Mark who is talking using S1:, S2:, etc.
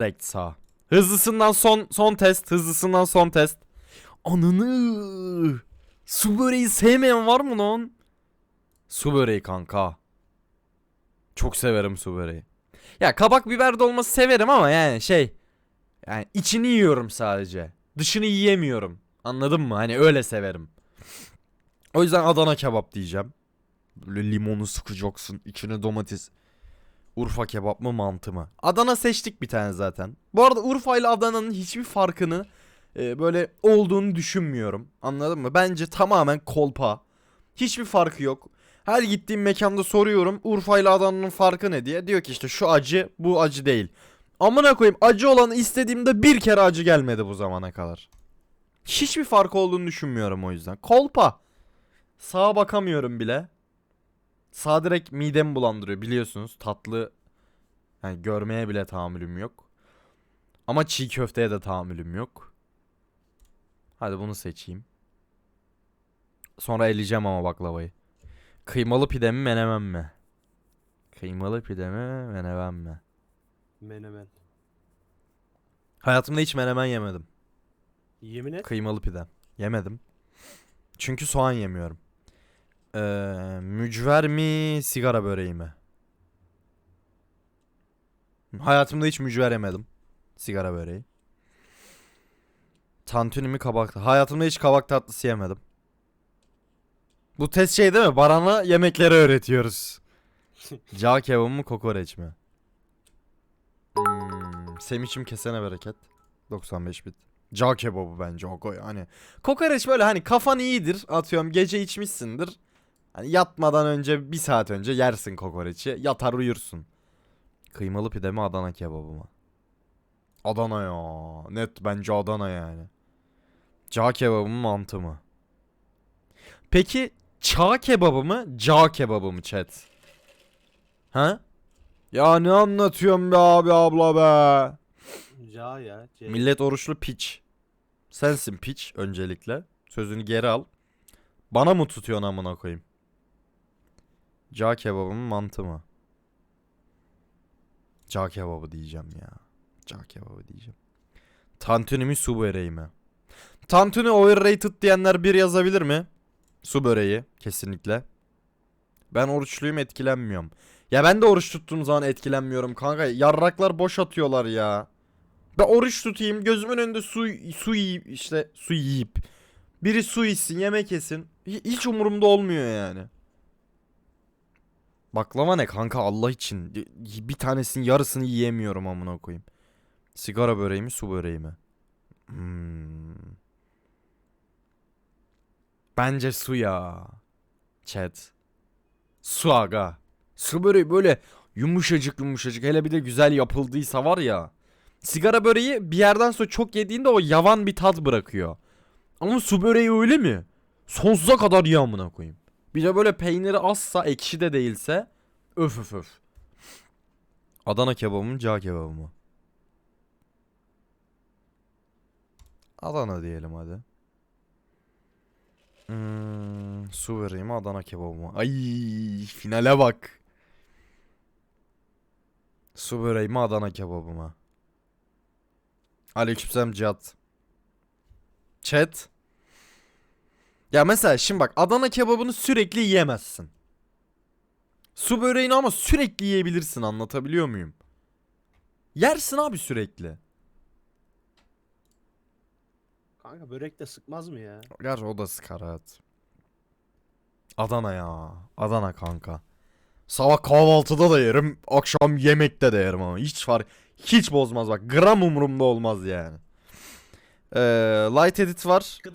S1: Direkt sağ. Hızlısından son son test. Hızlısından son test. Ananı. Su böreği sevmeyen var mı lan? Su böreği kanka. Çok severim su böreği. Ya kabak biber dolması severim ama yani şey. Yani içini yiyorum sadece. Dışını yiyemiyorum. Anladın mı? Hani öyle severim. O yüzden Adana kebap diyeceğim. Böyle limonu sıkacaksın. içine domates. Urfa kebap mı mantı mı? Adana seçtik bir tane zaten. Bu arada Urfa ile Adana'nın hiçbir farkını e, böyle olduğunu düşünmüyorum. Anladın mı? Bence tamamen kolpa. Hiçbir farkı yok. Her gittiğim mekanda soruyorum Urfa ile Adana'nın farkı ne diye. Diyor ki işte şu acı bu acı değil. Amına koyayım acı olanı istediğimde bir kere acı gelmedi bu zamana kadar. Hiçbir fark olduğunu düşünmüyorum o yüzden. Kolpa. Sağa bakamıyorum bile. Sağ direkt midemi bulandırıyor biliyorsunuz. Tatlı yani görmeye bile tahammülüm yok. Ama çiğ köfteye de tahammülüm yok. Hadi bunu seçeyim. Sonra eleyeceğim ama baklavayı. Kıymalı pide mi menemen mi? Kıymalı pide mi menemen mi?
S2: Menemen.
S1: Hayatımda hiç menemen yemedim.
S2: Yemin et.
S1: Kıymalı pide. Yemedim. Çünkü soğan yemiyorum. Ee, mücver mi sigara böreği mi? Hayatımda hiç mücver yemedim. Sigara böreği. Tantuni mi kabak? Hayatımda hiç kabak tatlısı yemedim. Bu test şey değil mi? Baran'a yemekleri öğretiyoruz. Cağ kebabı mı kokoreç mi? Hmm, Semişim kesene bereket. 95 bit. Cağ kebabı bence o koy. Hani kokoreç böyle hani kafan iyidir. Atıyorum gece içmişsindir. Hani yatmadan önce bir saat önce yersin kokoreçi. Yatar uyursun. Kıymalı pide mi Adana kebabı mı? Adana ya. Net bence Adana yani. Cağ kebabı mı mantı mı? Peki çağ kebabı mı cağ kebabı mı chat? Ha? Ya ne anlatıyorsun be abi abla be?
S2: Ca ya. C.
S1: Millet oruçlu piç. Sensin piç öncelikle. Sözünü geri al. Bana mı tutuyorsun amına koyayım? Cağ kebabı mı mantı mı? Cağ kebabı diyeceğim ya. Cağ kebabı diyeceğim. Tantuni mi su böreği mi? Tantuni overrated diyenler bir yazabilir mi? Su böreği kesinlikle. Ben oruçluyum etkilenmiyorum. Ya ben de oruç tuttuğum zaman etkilenmiyorum kanka. Yarraklar boş atıyorlar ya. Ben oruç tutayım gözümün önünde su su yiyip işte su yiyip biri su içsin yemek yesin Hi- hiç umurumda olmuyor yani. Baklava ne kanka Allah için bir tanesinin yarısını yiyemiyorum amına koyayım. Sigara böreği mi su böreği mi? Hmm. Bence su ya. Chat. Su aga. Su böreği böyle yumuşacık yumuşacık hele bir de güzel yapıldıysa var ya. Sigara böreği bir yerden sonra çok yediğinde o yavan bir tat bırakıyor. Ama su böreği öyle mi? Sonsuza kadar ye amına koyayım. Bir de böyle peyniri azsa ekşi de değilse öf öf öf. Adana kebabı mı cağ kebabı mı? Adana diyelim hadi. Hmm, su böreği mi Adana kebabı mı? Ay finale bak. Su böreği mi Adana kebabı mı? Aleykümselam Cihat. Chat. Ya mesela şimdi bak Adana kebabını sürekli yiyemezsin. Su böreğini ama sürekli yiyebilirsin anlatabiliyor muyum? Yersin abi sürekli.
S2: Kanka börek de sıkmaz mı ya?
S1: Gerçi o da sıkar evet. Adana ya. Adana kanka. Sabah kahvaltıda da yerim. Akşam yemekte de yerim ama. Hiç fark hiç bozmaz bak. Gram umurumda olmaz yani. Ee, light edit var. Çakal